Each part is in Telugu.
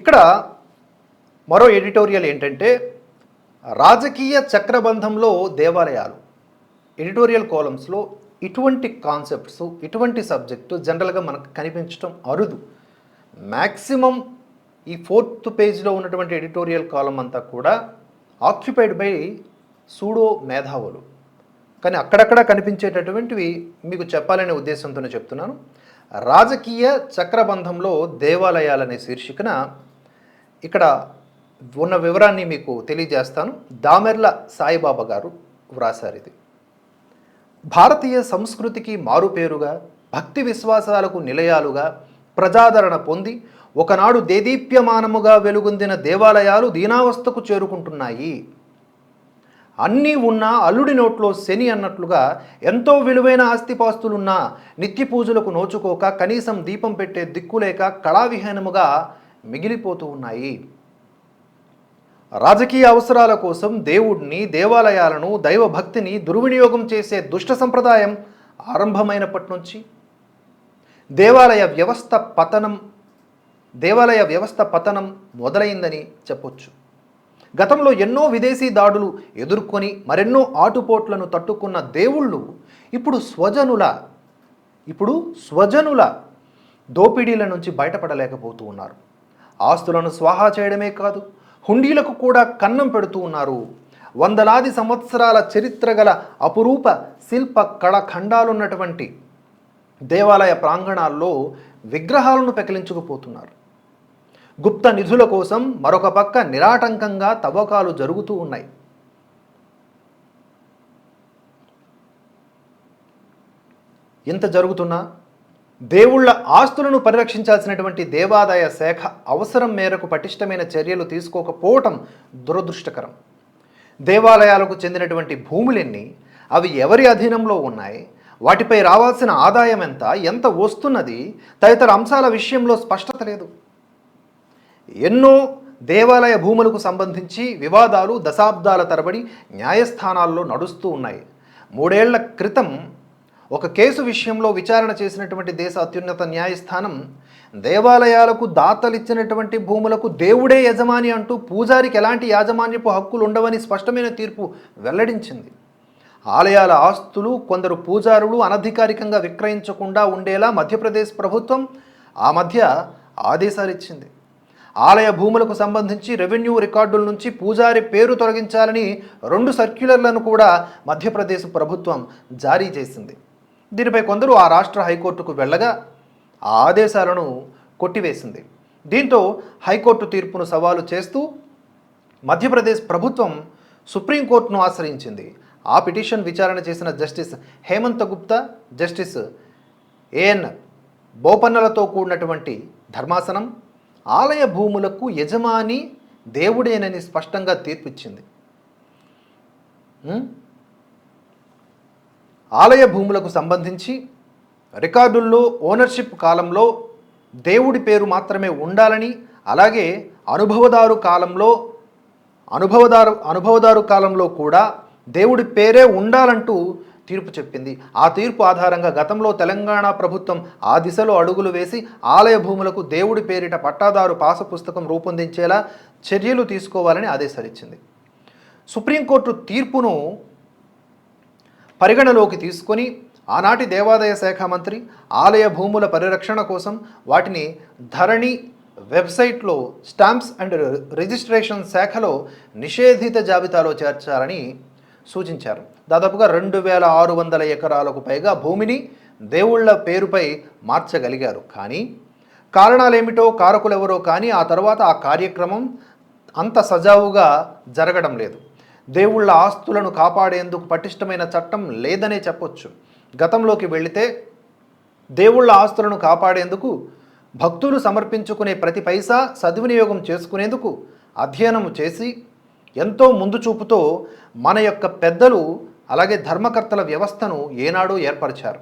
ఇక్కడ మరో ఎడిటోరియల్ ఏంటంటే రాజకీయ చక్రబంధంలో దేవాలయాలు. ఎడిటోరియల్ కాలమ్స్లో ఇటువంటి కాన్సెప్ట్స్ ఇటువంటి సబ్జెక్టు జనరల్గా మనకు కనిపించడం అరుదు. మ్యాక్సిమం ఈ ఫోర్త్ పేజ్లో ఉన్నటువంటి ఎడిటోరియల్ కాలం అంతా కూడా ఆక్యుపైడ్ బై సూడో మేధావులు. కానీ అక్కడక్కడ కనిపించేటటువంటివి మీకు చెప్పాలనే ఉద్దేశంతోనే చెప్తున్నాను. రాజకీయ చక్రబంధంలో దేవాలయాలనే శీర్షికన ఇక్కడ ఉన్న వివరాన్ని మీకు తెలియజేస్తాను. దామెర్ల సాయిబాబా గారు వ్రాసారు ఇది భారతీయ సంస్కృతికి మారుపేరుగా భక్తి విశ్వాసాలకు నిలయాలుగా ప్రజాదరణ పొంది ఒకనాడు దేదీప్యమానముగా వెలుగొందిన దేవాలయాలు దీనావస్థకు చేరుకుంటున్నాయి. అన్నీ ఉన్నా అల్లుడి నోట్లో శని అన్నట్లుగా ఎంతో విలువైన ఆస్తిపాస్తులున్నా నిత్య పూజలకు నోచుకోక కనీసం దీపం పెట్టే దిక్కులేక కళావిహీనముగా మిగిలిపోతూ ఉన్నాయి. రాజకీయ అవసరాల కోసం దేవుడిని దేవాలయాలను దైవభక్తిని దుర్వినియోగం చేసే దుష్ట సంప్రదాయం ఆరంభమైనప్పటి నుంచి దేవాలయ వ్యవస్థ పతనం దేవాలయ వ్యవస్థ పతనం మొదలైందని చెప్పొచ్చు. గతంలో ఎన్నో విదేశీ దాడులు ఎదుర్కొని మరెన్నో ఆటుపోట్లను తట్టుకున్న దేవుళ్ళు ఇప్పుడు స్వజనుల ఇప్పుడు స్వజనుల దోపిడీల నుంచి బయటపడలేకపోతూ ఉన్నారు. ఆస్తులను స్వాహా చేయడమే కాదు హుండీలకు కూడా కన్నం పెడుతూ ఉన్నారు. వందలాది సంవత్సరాల చరిత్ర గల అపురూప శిల్ప కళఖండాలున్నటువంటి దేవాలయ ప్రాంగణాల్లో విగ్రహాలను పెకిలించుకుపోతున్నారు. గుప్త నిధుల కోసం మరొక పక్క నిరాటంకంగా తవ్వకాలు జరుగుతూ ఉన్నాయి. ఇంత జరుగుతున్నా దేవుళ్ళ ఆస్తులను పరిరక్షించాల్సినటువంటి దేవాదాయ శాఖ అవసరం మేరకు పటిష్టమైన చర్యలు తీసుకోకపోవటం దురదృష్టకరం. దేవాలయాలకు చెందినటువంటి భూములెన్ని అవి ఎవరి అధీనంలో ఉన్నాయి వాటిపై రావాల్సిన ఆదాయం ఎంత ఎంత వస్తున్నది తదితర అంశాల విషయంలో స్పష్టత లేదు. ఎన్నో దేవాలయ భూములకు సంబంధించి వివాదాలు దశాబ్దాల తరబడి న్యాయస్థానాల్లో నడుస్తూ ఉన్నాయి. మూడేళ్ళ క్రితం ఒక కేసు విషయంలో విచారణ చేసినటువంటి దేశ అత్యున్నత న్యాయస్థానం దేవాలయాలకు దాతలిచ్చినటువంటి భూములకు దేవుడే యజమాని అంటూ పూజారికి ఎలాంటి యాజమాన్యపు హక్కులు ఉండవని స్పష్టమైన తీర్పు వెల్లడించింది. ఆలయాల ఆస్తులు కొందరు పూజారులు అనధికారికంగా విక్రయించకుండా ఉండేలా మధ్యప్రదేశ్ ప్రభుత్వం ఆ మధ్య ఆదేశాలు ఇచ్చింది ఆలయ భూములకు సంబంధించి రెవెన్యూ రికార్డుల నుంచి పూజారి పేరు తొలగించాలని రెండు సర్క్యులర్లను కూడా మధ్యప్రదేశ్ ప్రభుత్వం జారీ చేసింది. దీనిపై కొందరు ఆ రాష్ట్ర హైకోర్టుకు వెళ్ళగా ఆ ఆదేశాలను కొట్టివేసింది. దీంతో హైకోర్టు తీర్పును సవాలు చేస్తూ మధ్యప్రదేశ్ ప్రభుత్వం సుప్రీంకోర్టును ఆశ్రయించింది. ఆ పిటిషన్ విచారణ చేసిన justice Hemant Gupta justice AN బోపన్నలతో కూడినటువంటి ధర్మాసనం ఆలయ భూములకు యజమాని దేవుడేనని స్పష్టంగా తీర్పిచ్చింది. ఆలయ భూములకు సంబంధించి రికార్డుల్లో ఓనర్షిప్ కాలంలో దేవుడి పేరు మాత్రమే ఉండాలని అలాగే అనుభవదారు కాలంలో అనుభవదారు అనుభవదారు కాలంలో కూడా దేవుడి పేరే ఉండాలంటూ తీర్పు చెప్పింది. ఆ తీర్పు ఆధారంగా గతంలో తెలంగాణ ప్రభుత్వం ఆ దిశలో అడుగులు వేసి ఆలయ భూములకు దేవుడి పేరిట పట్టాదారు పాస పుస్తకం రూపొందించేలా చర్యలు తీసుకోవాలని ఆదేశాలిచ్చింది సుప్రీంకోర్టు తీర్పును పరిగణలోకి తీసుకొని ఆనాటి దేవాదాయ శాఖ మంత్రి ఆలయ భూముల పరిరక్షణ కోసం వాటిని ధరణి వెబ్సైట్లో స్టాంప్స్ అండ్ రిజిస్ట్రేషన్ శాఖలో నిషేధిత జాబితాలో చేర్చాలని సూచించారు. దాదాపుగా రెండు వేల ఆరు వందల ఎకరాలకు పైగా భూమిని దేవుళ్ళ పేరుపై మార్చగలిగారు. కానీ కారణాలేమిటో కారకులెవరో కానీ ఆ తర్వాత ఆ కార్యక్రమం అంత సజావుగా జరగడం లేదు. దేవుళ్ళ ఆస్తులను కాపాడేందుకు పటిష్టమైన చట్టం లేదనే చెప్పొచ్చు. గతంలోకి వెళితే దేవుళ్ళ ఆస్తులను కాపాడేందుకు భక్తులు సమర్పించుకునే ప్రతి పైసా సద్వినియోగం చేసుకునేందుకు అధ్యయనం చేసి ఎంతో ముందు చూపుతో మన యొక్క పెద్దలు అలాగే ధర్మకర్తల వ్యవస్థను ఏనాడో ఏర్పరిచారు.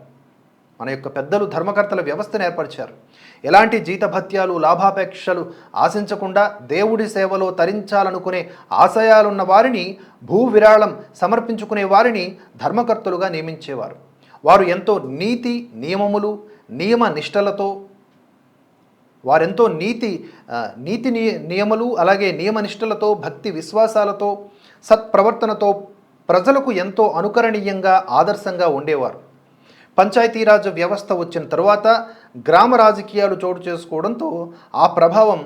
మన యొక్క పెద్దలు ధర్మకర్తల వ్యవస్థను ఏర్పరిచారు. ఎలాంటి జీతభత్యాలు లాభాపేక్షలు ఆశించకుండా దేవుడి సేవలో తరించాలనుకునే ఆశయాలున్న వారిని భూ విరాళం సమర్పించుకునే వారిని ధర్మకర్తలుగా నియమించేవారు. వారు ఎంతో నీతి నియమములు నియమ నిష్టలతో వారెంతో నీతి నీతి నియమలు అలాగే నియమనిష్టలతో భక్తి విశ్వాసాలతో సత్ప్రవర్తనతో ప్రజలకు ఎంతో అనుకరణీయంగా ఆదర్శంగా ఉండేవారు. పంచాయతీరాజ్ వ్యవస్థ వచ్చిన తరువాత గ్రామ రాజకీయాలు చోటు చేసుకోవడంతో ఆ ప్రభావం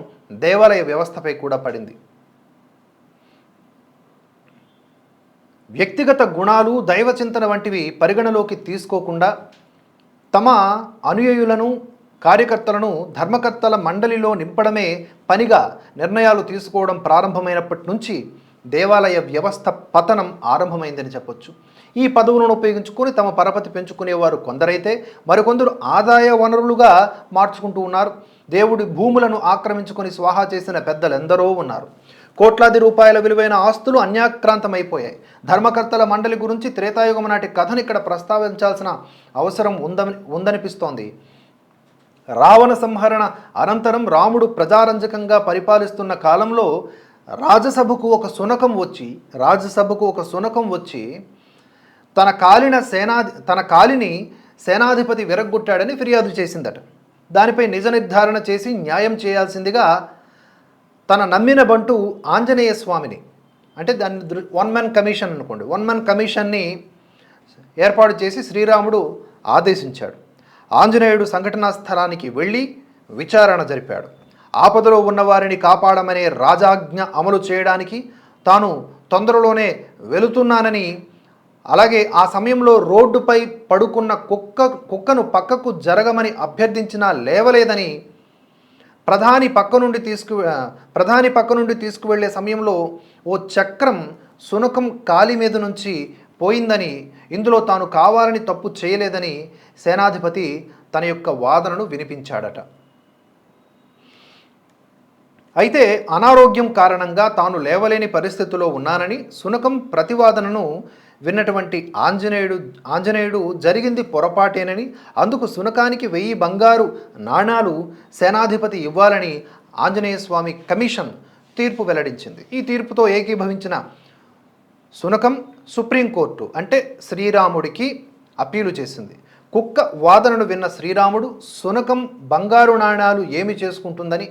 దేవాలయ వ్యవస్థపై కూడా పడింది. వ్యక్తిగత గుణాలు దైవచింతన వంటివి పరిగణలోకి తీసుకోకుండా తమ అనుయయులను కార్యకర్తలను ధర్మకర్తల మండలిలో నింపడమే పనిగా నిర్ణయాలు తీసుకోవడం ప్రారంభమైనప్పటి నుంచి దేవాలయ వ్యవస్థ పతనం ఆరంభమైందని చెప్పొచ్చు. ఈ పదవులను ఉపయోగించుకొని తమ పరపతి పెంచుకునేవారు కొందరైతే మరికొందరు ఆదాయ వనరులుగా మార్చుకుంటూ ఉన్నారు. దేవుడి భూములను ఆక్రమించుకొని స్వాహా చేసిన పెద్దలెందరో ఉన్నారు. కోట్లాది రూపాయల విలువైన ఆస్తులు అన్యాక్రాంతమైపోయాయి. ధర్మకర్తల మండలి గురించి త్రేతాయుగం నాటి కథను ఇక్కడ ప్రస్తావించాల్సిన అవసరం ఉందని ఉందనిపిస్తోంది. రావణ సంహరణ అనంతరం రాముడు ప్రజారంజకంగా పరిపాలిస్తున్న కాలంలో రాజసభకు ఒక సునకం వచ్చి రాజసభకు ఒక సునకం వచ్చి తన కాలిన సేనాధి తన కాలిని సేనాధిపతి విరగ్గొట్టాడని ఫిర్యాదు చేసిందట. దానిపై నిజ నిర్ధారణ చేసి న్యాయం చేయాల్సిందిగా తన నమ్మిన బంటు ఆంజనేయ స్వామిని అంటే దాన్ని వన్ మ్యాన్ కమిషన్ అనుకోండి. వన్ మ్యాన్ కమిషన్ని ఏర్పాటు చేసి శ్రీరాముడు ఆదేశించాడు. ఆంజనేయుడు సంఘటనా స్థలానికి వెళ్ళి విచారణ జరిపాడు. ఆపదలో ఉన్న వారిని కాపాడమనే రాజాజ్ఞ అమలు చేయడానికి తాను తొందరలోనే వెళుతున్నానని అలాగే ఆ సమయంలో రోడ్డుపై పడుకున్న కుక్క కుక్కను పక్కకు జరగమని అభ్యర్థించినా లేవలేదని ప్రధాని పక్క నుండి తీసుకు ప్రధాని పక్క నుండి తీసుకువెళ్ళే సమయంలో ఓ చక్రం సునకం కాలి మీద నుంచి పోయిందని ఇందులో తాను కావాలని తప్పు చేయలేదని సేనాధిపతి తన యొక్క వాదనను వినిపించాడట. అయితే అనారోగ్యం కారణంగా తాను లేవలేని పరిస్థితిలో ఉన్నానని సునకం ప్రతివాదనను విన్నటువంటి ఆంజనేయుడు ఆంజనేయుడు జరిగింది పొరపాటేనని అందుకు సునకానికి వెయ్యి బంగారు నాణాలు సేనాధిపతి ఇవ్వాలని ఆంజనేయ స్వామి కమిషన్ తీర్పు వెల్లడించింది. ఈ తీర్పుతో ఏకీభవించిన సునకం సుప్రీంకోర్టు అంటే శ్రీరాముడికి అప్పీలు చేసింది. కుక్క వాదనను విన్న శ్రీరాముడు సునకం బంగారు నాణాలు ఏమి చేసుకుంటుందని?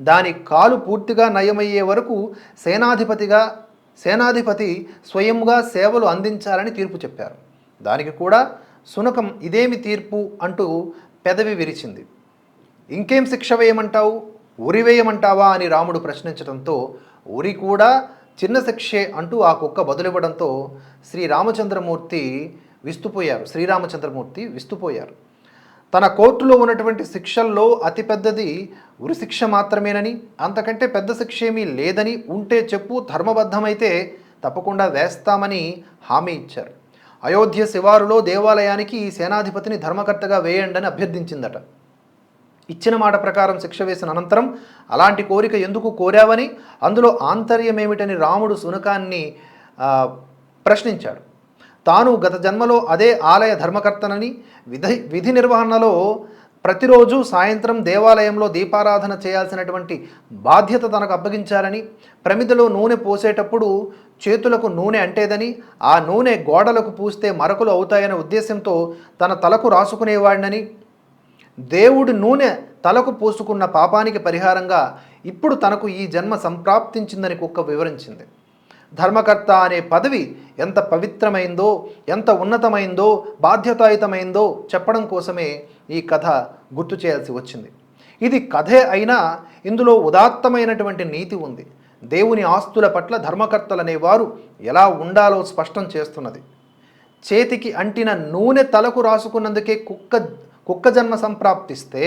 దాని కాలు పూర్తిగా నయమయ్యే వరకు సేనాధిపతిగా సేనాధిపతి స్వయంగా సేవలు అందించాలని తీర్పు చెప్పారు. దానికి కూడా సునకం ఇదేమి తీర్పు అంటూ పెదవి విరిచింది. ఇంకేం శిక్ష వేయమంటావు? ఉరి వేయమంటావా? అని రాముడు ప్రశ్నించడంతో ఉరి కూడా చిన్న శిక్షే అంటూ ఆ కుక్క బదులివ్వడంతో శ్రీరామచంద్రమూర్తి విస్తుపోయారు. శ్రీరామచంద్రమూర్తి విస్తుపోయారు. తన కోర్టులో ఉన్నటువంటి శిక్షల్లో అతిపెద్దది ఉరిశిక్ష మాత్రమేనని అంతకంటే పెద్ద శిక్ష ఏమీ లేదని ఉంటే చెప్పు ధర్మబద్ధమైతే తప్పకుండా వేస్తామని హామీ ఇచ్చారు. అయోధ్య శివారులో దేవాలయానికి ఈ సేనాధిపతిని ధర్మకర్తగా వేయండి అని అభ్యర్థించిందట. ఇచ్చిన మాట ప్రకారం శిక్ష వేసిన అనంతరం అలాంటి కోరిక ఎందుకు కోరావని అందులో ఆంతర్యమేమిటని రాముడు సునకాన్ని ప్రశ్నించాడు. తాను గత జన్మలో అదే ఆలయ ధర్మకర్తనని విధి విధి నిర్వహణలో ప్రతిరోజు సాయంత్రం దేవాలయంలో దీపారాధన చేయాల్సినటువంటి బాధ్యత తనకు అప్పగించారని ప్రమిదలో నూనె పోసేటప్పుడు చేతులకు నూనె అంటేదని ఆ నూనె గోడలకు పూస్తే మరకులు అవుతాయనే ఉద్దేశంతో తన తలకు రాసుకునేవాడినని దేవుడి నూనె తలకు పోసుకున్న పాపానికి పరిహారంగా ఇప్పుడు తనకు ఈ జన్మ సంప్రాప్తించిందని కుక్క వివరించింది. ధర్మకర్త అనే పదవి ఎంత పవిత్రమైందో ఎంత ఉన్నతమైందో బాధ్యతాయుతమైందో చెప్పడం కోసమే ఈ కథ గుర్తు చేయాల్సి వచ్చింది. ఇది కథే అయినా ఇందులో ఉదాత్తమైనటువంటి నీతి ఉంది. దేవుని ఆస్తుల పట్ల ధర్మకర్తలనేవారు ఎలా ఉండాలో స్పష్టం చేస్తున్నది. చేతికి అంటిన నూనె తలకు రాసుకున్నందుకే కుక్క కుక్క జన్మ సంప్రాప్తిస్తే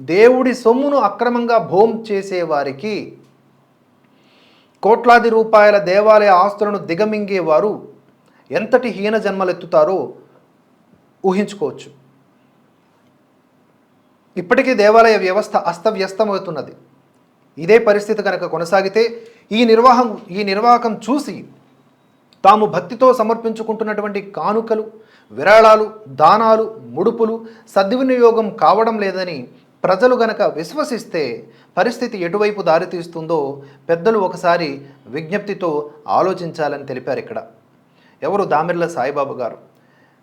దేవుడి సొమ్మును అక్రమంగా భోం చేసేవారికి కోట్లాది రూపాయల దేవాలయ ఆస్తులను దిగమింగేవారు ఎంతటి హీన జన్మలెత్తుతారో ఊహించుకోవచ్చు. ఇప్పటికీ దేవాలయ వ్యవస్థ అస్తవ్యస్తమవుతున్నది. ఇదే పరిస్థితి కనుక కొనసాగితే ఈ నిర్వాహం ఈ నిర్వాహకం చూసి తాము భక్తితో సమర్పించుకుంటున్నటువంటి కానుకలు విరాళాలు దానాలు ముడుపులు సద్వినియోగం కావడం లేదని ప్రజలు గనక విశ్వసిస్తే పరిస్థితి ఎటువైపు దారితీస్తుందో పెద్దలు ఒకసారి విజ్ఞప్తితో ఆలోచించాలని తెలిపారు ఇక్కడ. ఎవరు? దామిర్ల సాయిబాబు గారు.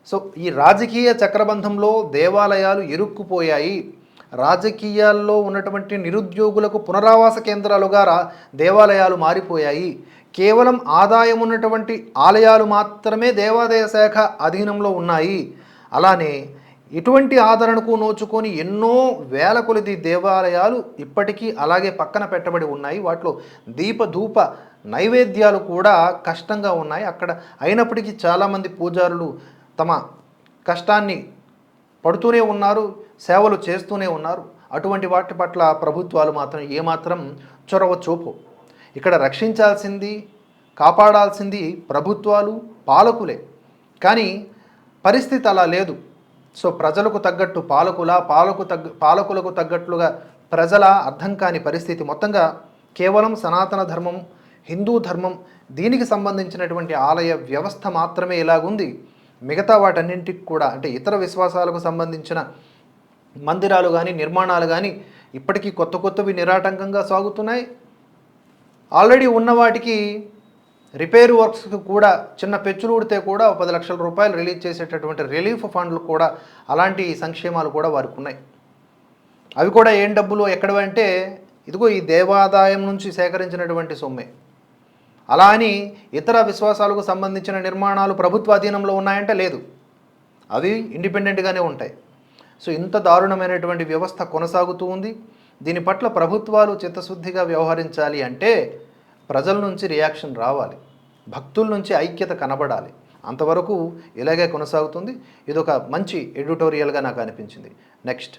సో ఈ రాజకీయ చక్రబంధంలో దేవాలయాలు ఇరుక్కుపోయాయి. రాజకీయాల్లో ఉన్నటువంటి నిరుద్యోగులకు పునరావాస కేంద్రాలుగా రా దేవాలయాలు మారిపోయాయి. కేవలం ఆదాయం ఉన్నటువంటి ఆలయాలు మాత్రమే దేవాదాయ శాఖ అధీనంలో ఉన్నాయి. అలానే ఇటువంటి ఆదరణకు నోచుకొని ఎన్నో వేల కొలిది దేవాలయాలు ఇప్పటికీ అలాగే పక్కన పెట్టబడి ఉన్నాయి. వాటిలో దీపధూప నైవేద్యాలు కూడా కష్టంగా ఉన్నాయి. అక్కడ అయినప్పటికీ చాలామంది పూజారులు తమ కష్టాన్ని పడుతూనే ఉన్నారు సేవలు చేస్తూనే ఉన్నారు. అటువంటి వాటి పట్ల ప్రభుత్వాలు మాత్రం ఏమాత్రం చొరవ చూపు ఇక్కడ రక్షించాల్సింది కాపాడాల్సింది ప్రభుత్వాలు పాలకులే. కానీ పరిస్థితి అలా లేదు. సో ప్రజలకు తగ్గట్టు పాలకుల పాలకు తగ్గ పాలకులకు తగ్గట్లుగా ప్రజల అర్థం కాని పరిస్థితి. మొత్తంగా కేవలం సనాతన ధర్మం హిందూ ధర్మం దీనికి సంబంధించినటువంటి ఆలయ వ్యవస్థ మాత్రమే ఇలాగుంది. మిగతా వాటన్నింటికి కూడా అంటే ఇతర విశ్వాసాలకు సంబంధించిన మందిరాలు కానీ నిర్మాణాలు కానీ ఇప్పటికీ కొత్త కొత్తవి నిరాటంకంగా సాగుతున్నాయి. ఆల్రెడీ ఉన్న వాటికి రిపేర్ వర్క్స్ కూడా చిన్న పెచ్చులు ఉడితే కూడా ఒక పది లక్షల రూపాయలు రిలీజ్ చేసేటటువంటి రిలీఫ్ ఫండ్లు కూడా అలాంటి సంక్షేమాలు కూడా వారికి ఉన్నాయి. అవి కూడా ఏం డబ్బులు ఎక్కడవంటే ఇదిగో ఈ దేవాదాయం నుంచి సేకరించినటువంటి సొమ్మే. అలా అని ఇతర విశ్వాసాలకు సంబంధించిన నిర్మాణాలు ప్రభుత్వ అధీనంలో ఉన్నాయంటే లేదు. అవి ఇండిపెండెంట్గానే ఉంటాయి. సో ఇంత దారుణమైనటువంటి వ్యవస్థ కొనసాగుతూ ఉంది. దీని పట్ల ప్రభుత్వాలు చిత్తశుద్ధిగా వ్యవహరించాలి అంటే ప్రజల నుంచి రియాక్షన్ రావాలి. భక్తుల నుంచి ఐక్యత కనబడాలి. అంతవరకు ఇలాగే కొనసాగుతుంది. ఇది ఒక మంచి ఎడిటోరియల్గా నాకు అనిపించింది. నెక్స్ట్.